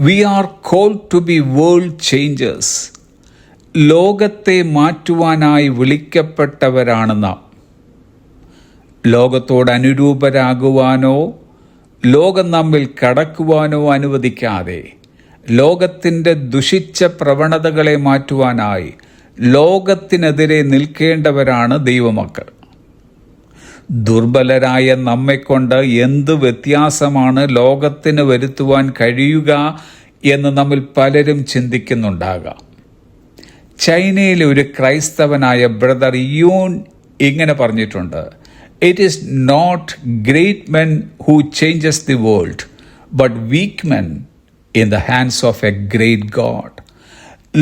We are called to be world changers ലോകത്തെ മാറ്റുവാനായി വിളിക്കപ്പെട്ടവരാണ് നാം. ലോകത്തോട് അനുരൂപരാകുവാനോ ലോകം നമ്മിൽ കടക്കുവാനോ അനുവദിക്കാതെ ലോകത്തിന്റെ ദുഷിച്ച പ്രവണതകളെ മാറ്റുവാനായി ലോകത്തിനെതിരെ നിൽക്കേണ്ടവരാണ് ദൈവമക്കൾ. ദുർബലരായ നമ്മെക്കൊണ്ട് എന്ത് വ്യത്യാസമാണ് ലോകത്തിന് വരുത്തുവാൻ കഴിയുക എന്ന് നമ്മിൽ പലരും ചിന്തിക്കുന്നുണ്ടാകാം. ചൈനയിലെ ഒരു ക്രൈസ്തവനായ ബ്രദർ യൂൻ ഇങ്ങനെ പറഞ്ഞിട്ടുണ്ട് it is not great men who changes the world but weak men in the hands of a great God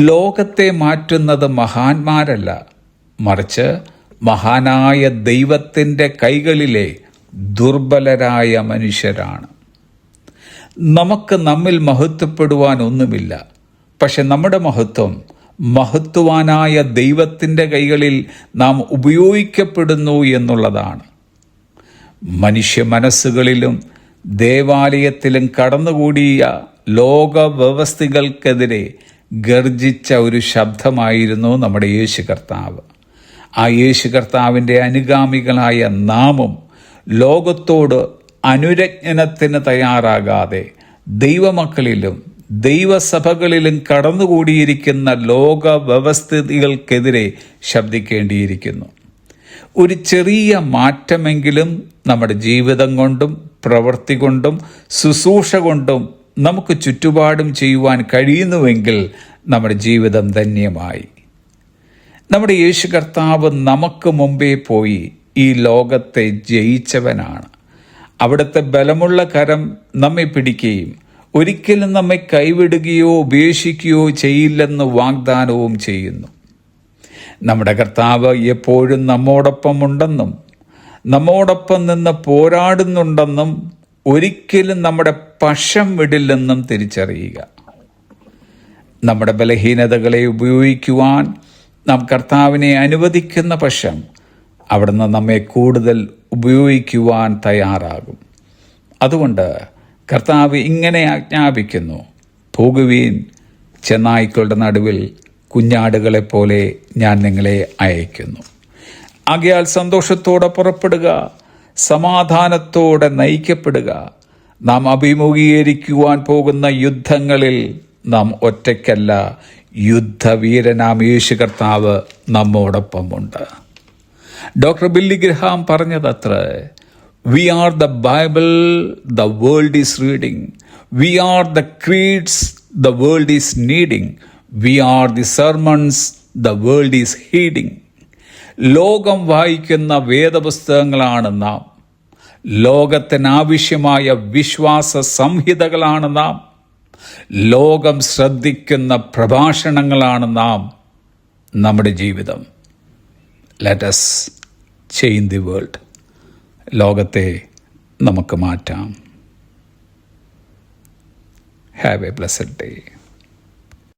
ലോകത്തെ മാറ്റുന്നത് മഹാന്മാരല്ല മറിച്ച് മഹാനായ ദൈവത്തിന്റെ കൈകളിലെ ദുർബലരായ മനുഷ്യരാണ്. നമുക്ക് നമ്മിൽ മഹത്വപ്പെടുവാൻ ഒന്നുമില്ല. പക്ഷെ നമ്മുടെ മഹത്വം മഹത്വാനായ ദൈവത്തിന്റെ കൈകളിൽ നാം ഉപയോഗിക്കപ്പെടുന്നു എന്നുള്ളതാണ്. മനുഷ്യ മനസ്സുകളിലും ദേവാലയത്തിലും കടന്നുകൂടിയ ലോക വ്യവസ്ഥികൾക്കെതിരെ ഗർജിച്ച ഒരു ശബ്ദമായിരുന്നു നമ്മുടെ യേശു കർത്താവ് ആ യേശു കർത്താവിന്റെ അനുഗാമികളായ നാമും ലോകത്തോട് അനുരജ്ഞനത്തിന് തയ്യാറാകാതെ ദൈവമക്കളിലും ദൈവസഭകളിലും കടന്നുകൂടിയിരിക്കുന്ന ലോക വ്യവസ്ഥിതികൾക്കെതിരെ ശബ്ദിക്കേണ്ടിയിരിക്കുന്നു. ഒരു ചെറിയ മാറ്റമെങ്കിലും നമ്മുടെ ജീവിതം കൊണ്ടും പ്രവൃത്തി കൊണ്ടും ശുശ്രൂഷ കൊണ്ടും നമുക്ക് ചുറ്റുപാടും ചെയ്യുവാൻ കഴിയുന്നുവെങ്കിൽ നമ്മുടെ ജീവിതം ധന്യമായി. നമ്മുടെ യേശു കർത്താവ് നമുക്ക് മുമ്പേ പോയി ഈ ലോകത്തെ ജയിച്ചവനാണ്. അവിടുത്തെ ബലമുള്ള കരം നമ്മെ പിടിക്കുകയും ഒരിക്കലും നമ്മെ കൈവിടുകയോ ഉപേക്ഷിക്കുകയോ ചെയ്യില്ലെന്ന് വാഗ്ദാനവും ചെയ്യുന്നു. നമ്മുടെ കർത്താവ് എപ്പോഴും നമ്മോടൊപ്പം ഉണ്ടെന്നും നമ്മോടൊപ്പം നിന്ന് പോരാടുന്നുണ്ടെന്നും ഒരിക്കലും നമ്മുടെ പക്ഷം വിടില്ലെന്നും തിരിച്ചറിയുക. നമ്മുടെ ബലഹീനതകളെ ഉപയോഗിക്കുവാൻ നാം കർത്താവിനെ അനുവദിക്കുന്ന പക്ഷം അവിടുന്ന് നമ്മെ കൂടുതൽ ഉപയോഗിക്കുവാൻ തയ്യാറാകും. അതുകൊണ്ട് കർത്താവ് ഇങ്ങനെ ആജ്ഞാപിക്കുന്നു. പോകുവീൻ ചെന്നായ്ക്കളുടെ നടുവിൽ കുഞ്ഞാടുകളെപ്പോലെ ഞാൻ നിങ്ങളെ അയക്കുന്നു. ആകയാൽ സന്തോഷത്തോടെ പുറപ്പെടുക സമാധാനത്തോടെ നയിക്കപ്പെടുക. നാം അഭിമുഖീകരിക്കുവാൻ പോകുന്ന യുദ്ധങ്ങളിൽ നാം ഒറ്റയ്ക്കല്ല യുദ്ധവീരനാം യേശു കർത്താവ് നമ്മോടൊപ്പമുണ്ട്. Doctor Billy Graham പറഞ്ഞതത്ര we are the Bible the world is reading we are the creeds the world is needing we are the sermons the world is heeding ലോകം വായിക്കുന്ന വേദപുസ്തകങ്ങളാണ് നാം. ലോകത്തിനാവശ്യമായ വിശ്വാസ സംഹിതകളാണ് നാം. ലോകം ശ്രദ്ധിക്കുന്ന പ്രഭാഷണങ്ങളാണ് നാം നമ്മുടെ ജീവിതം. ലെറ്റസ് ചെയ്ൻ ദി വേൾഡ് ലോകത്തെ നമുക്ക് മാറ്റാം. Have A blessed day